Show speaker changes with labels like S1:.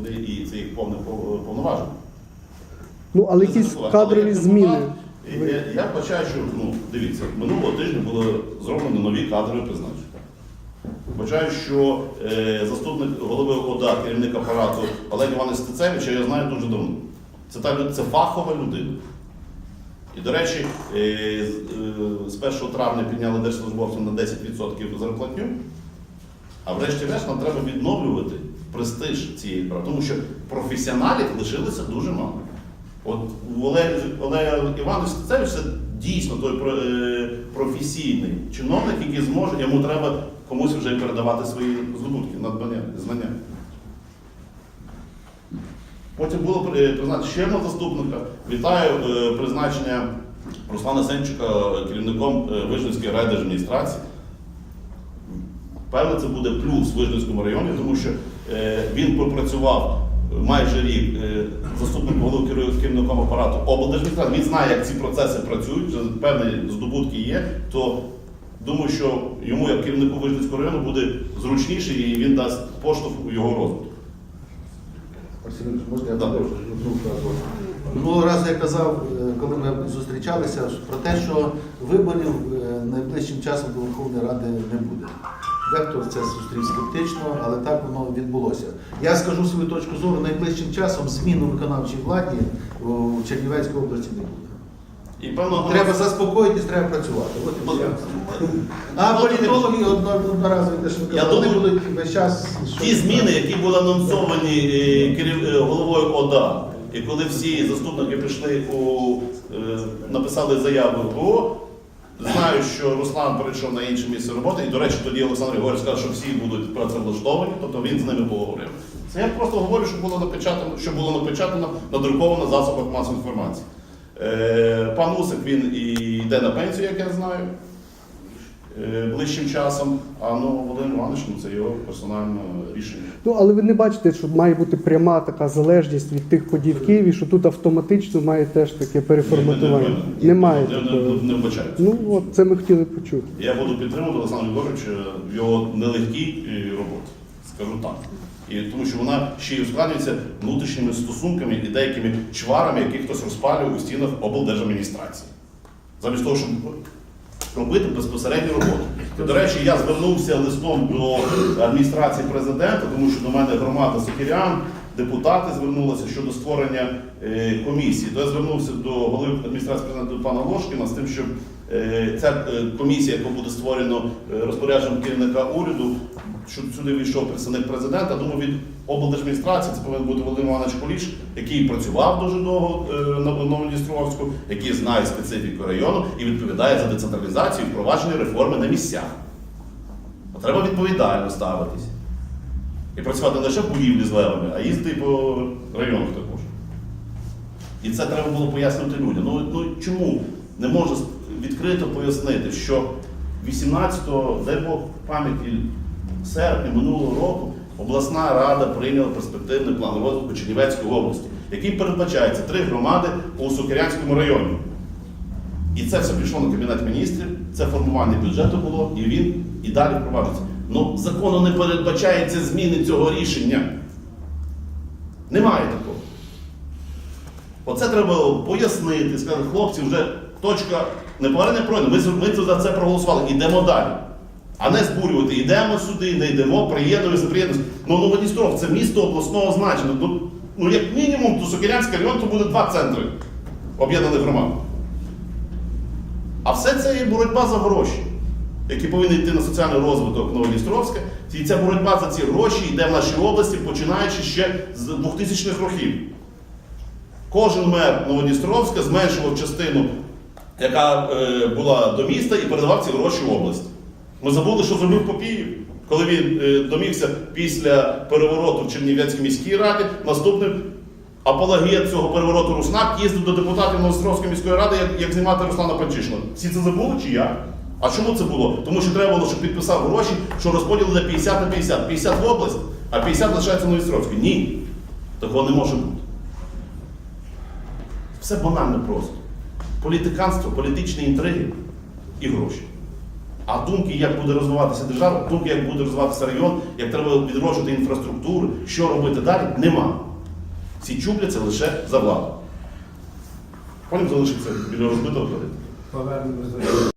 S1: вони і це їх повне повноваження.
S2: Ну, але якісь
S1: Але
S2: кадрові
S1: як
S2: зміни.
S1: Я, я бачаю, що ну, дивіться, минулого тижня було зроблено нові кадрові призначення. Бачаю, що е, заступник голови ОДА, керівник апарату Олег Іванович Стецевич, я знаю дуже давно. Це, та, це фахова людина. І, до речі, е, е, з 1 травня підняли держслужбовцям на 10% зарплатню, а врешті-решт нам треба відновлювати престиж цієї справи, тому що професіоналів лишилося дуже мало. От у Олега Олега Іванович Стецевич це дійсно той е, професійний чиновник, який зможе, йому треба комусь вже передавати свої здобутки, надбання, знання. Потім було е, призначено ще одного заступника. Вітаю е, призначення Руслана Сенчука керівником Вижницької райдержадміністрації. Певно, це буде плюс в Вижницькому районі, тому що е, він пропрацював майже рік е, заступником голови керівником апарату облдержадміністрації. Він знає, як ці процеси працюють, вже певні здобутки є. То думаю, що йому, як керівнику Вижницького району, буде зручніше і він дасть поштовх у його розвитку.
S3: Можна я
S1: Да.
S3: одну фразу? Минулого разу я казав, е, коли ми зустрічалися, про те, що виборів е, найближчим часом до Верховної Ради не буде. Дехто це зустрів скептично, але так воно відбулося. Я скажу свою точку зору, найближчим часом змін у виконавчій владі в Чернівецькій області не буде.
S1: І певно
S3: Треба заспокоїтись, треба працювати. От і все. А політологи одноразові те, що
S1: Я
S3: вони
S1: думаю,
S3: будуть весь час.
S1: Ті
S3: щось-
S1: зміни, які були анонсовані е, керів- е, головою ОДА, і коли всі заступники прийшли у е, написали заяву в ГО, знаю, що Руслан перейшов на інше місце роботи, і, до речі, тоді Олександр Григорович сказав, що всі будуть працевлаштовані, тобто він з ними поговорив. Це я просто говорю, що було напечатано, що було напечатано, надруковано в засобах масової інформації. Е, Пан Усик він і йде на пенсію, як я знаю, ближчим часом. А ну Володимир Іванович, ну, це його персональне рішення.
S2: Ну, але ви не бачите, що має бути пряма така залежність від тих подій в Києві, що тут автоматично має теж таке переформатування.
S1: Не- не- не-
S2: Немає
S1: не, не, не вбачаю.
S2: Ну от це ми хотіли почути.
S1: Я буду підтримувати Олександра Григоровича в його нелегкій е, роботі, скажу так. І тому що вона ще й ускладнюється внутрішніми стосунками і деякими чварами, які хтось розпалює у стінах облдержадміністрації. Замість того, щоб робити безпосередню роботу. До речі, я звернувся листом до адміністрації президента, тому що до мене громада сокирян, депутати звернулися щодо створення е, комісії. То я звернувся до голови адміністрації президента пана Ложкіна з тим, щоб ця е, комісія, яку буде створено е, розпорядженням керівника уряду, щоб сюди війшов представник президента. Думаю, від облдержадміністрації це повинен бути Володимир Іванович Куліш, який працював дуже довго е, на Новодністровську, який знає специфіку району і відповідає за децентралізацію і впровадження реформи на місцях. Треба відповідально ставитись. І працювати не лише в будівлі з левами, а їздити по районах також. І це треба було пояснити людям. Ну, ну чому не можна відкрито пояснити, що 18-го, дай Бог пам'яті серпня минулого року обласна рада прийняла перспективний план розвитку Чернівецької області, який передбачається три громади у Сокирянському районі. І це все пішло на Кабінет міністрів, це формування бюджету було, і він і далі впроваджується. Ну, закону не передбачається зміни цього рішення. Немає такого. Оце треба пояснити, сказати, хлопці, вже точка неповернення пройде. Ми, ми за це проголосували, йдемо далі. А не збурювати, йдемо сюди, не йдемо, приєднуємося, приєднуємося. Ну, Новодністров це місто обласного значення. Ну, ну як мінімум, то Сокирянський район то буде два центри об'єднаних громад. А все це є боротьба за гроші, які повинні йти на соціальний розвиток Новодністровська. І ця боротьба за ці гроші йде в нашій області, починаючи ще з 2000-х років. Кожен мер Новодністровська зменшував частину, яка е, була до міста, і передавав ці гроші в область. Ми забули, що зробив Попіїв, коли він е, домігся після перевороту в Чернівецькій міській раді. Наступним апологет цього перевороту Руснак їздив до депутатів Новостровської міської ради, як, як знімати Руслана Панчишина. Всі це забули чи як? А чому це було? Тому що треба було, щоб підписав гроші, що розподіл буде 50 на 50. 50 в область, а 50 лишається в Новостровській. Ні. Такого не може бути. Все банально просто. Політиканство, політичні інтриги і гроші. А думки, як буде розвиватися держава, думки, як буде розвиватися район, як треба відроджувати інфраструктуру, що робити далі, нема. Всі чупляться лише за владу. Потім залишиться біля розбитого кредиту.